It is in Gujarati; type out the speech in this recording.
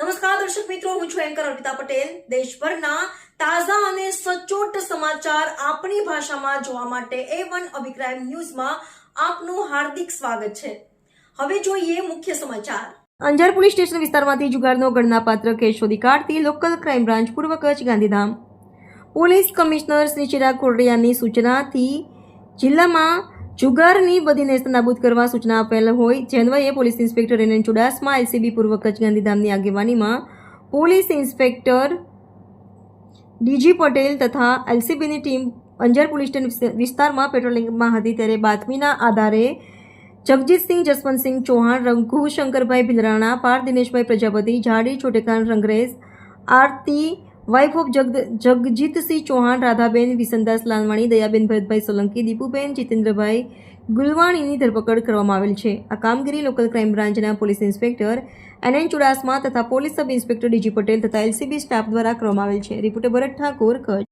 નમસ્કાર, દર્શક મિત્રો, હું છું એન્કર અર્પિતા પટેલ. દેશભરના તાજા અને સચોટ સમાચાર આપણી ભાષામાં જોવા માટે એ વન અભિક્રાઇમ ન્યૂઝમાં આપનું હાર્દિક સ્વાગત છે. હવે જોઈએ મુખ્ય સમાચાર. અંજાર પોલીસ સ્ટેશન વિસ્તારમાંથી જુગારનો ગણનાપાત્ર કેસ શોધી કાઢતી લોકલ ક્રાઇમ બ્રાન્ચ પૂર્વ કચ્છ ગાંધીધામ. પોલીસ કમિશનર શ્રી ચિરાગ કોરડિયાની સૂચનાથી જિલ્લામાં જુગારની બધી નેસ્ત નાબૂદ કરવા સૂચના આપેલ હોય. જે police inspector N Chudasama LCB પૂર્વ કચ્છ ગાંધીધામની આગેવાનીમાં પોલીસ ઇન્સ્પેક્ટર ડીજી પટેલ તથા એલસીબીની ટીમ અંજાર પોલીસ સ્ટેશન વિસ્તારમાં પેટ્રોલિંગમાં હતી ત્યારે બાતમીના આધારે જગજીતસિંહ, જસવંતસિંહ ચૌહાણ રઘુ શંકરભાઈ ભિલરાણા પાર દિનેશભાઈ પ્રજાપતિ, જાડી છોટેકાન રંગરેશ આરતી વાઇફ ઓફ જગ જગજીતસિંહ ચૌહાણ, રાધાબેન, વિસનદાસ લાલવાણી, દયાબેન ભરતભાઈ સોલંકી, દીપુબેન, જીતેન્દ્રભાઈ ગુલવાણીની ધરપકડ કરવામાં આવેલ છે. આ કામગીરી લોકલ ક્રાઇમ બ્રાન્ચના police inspector N N Chudasama તથા police sub inspector DG Patel તથા એલસીબી સ્ટાફ દ્વારા કરવામાં આવેલ છે. રિપોર્ટર ભરત ઠાકોર, કચ્છ.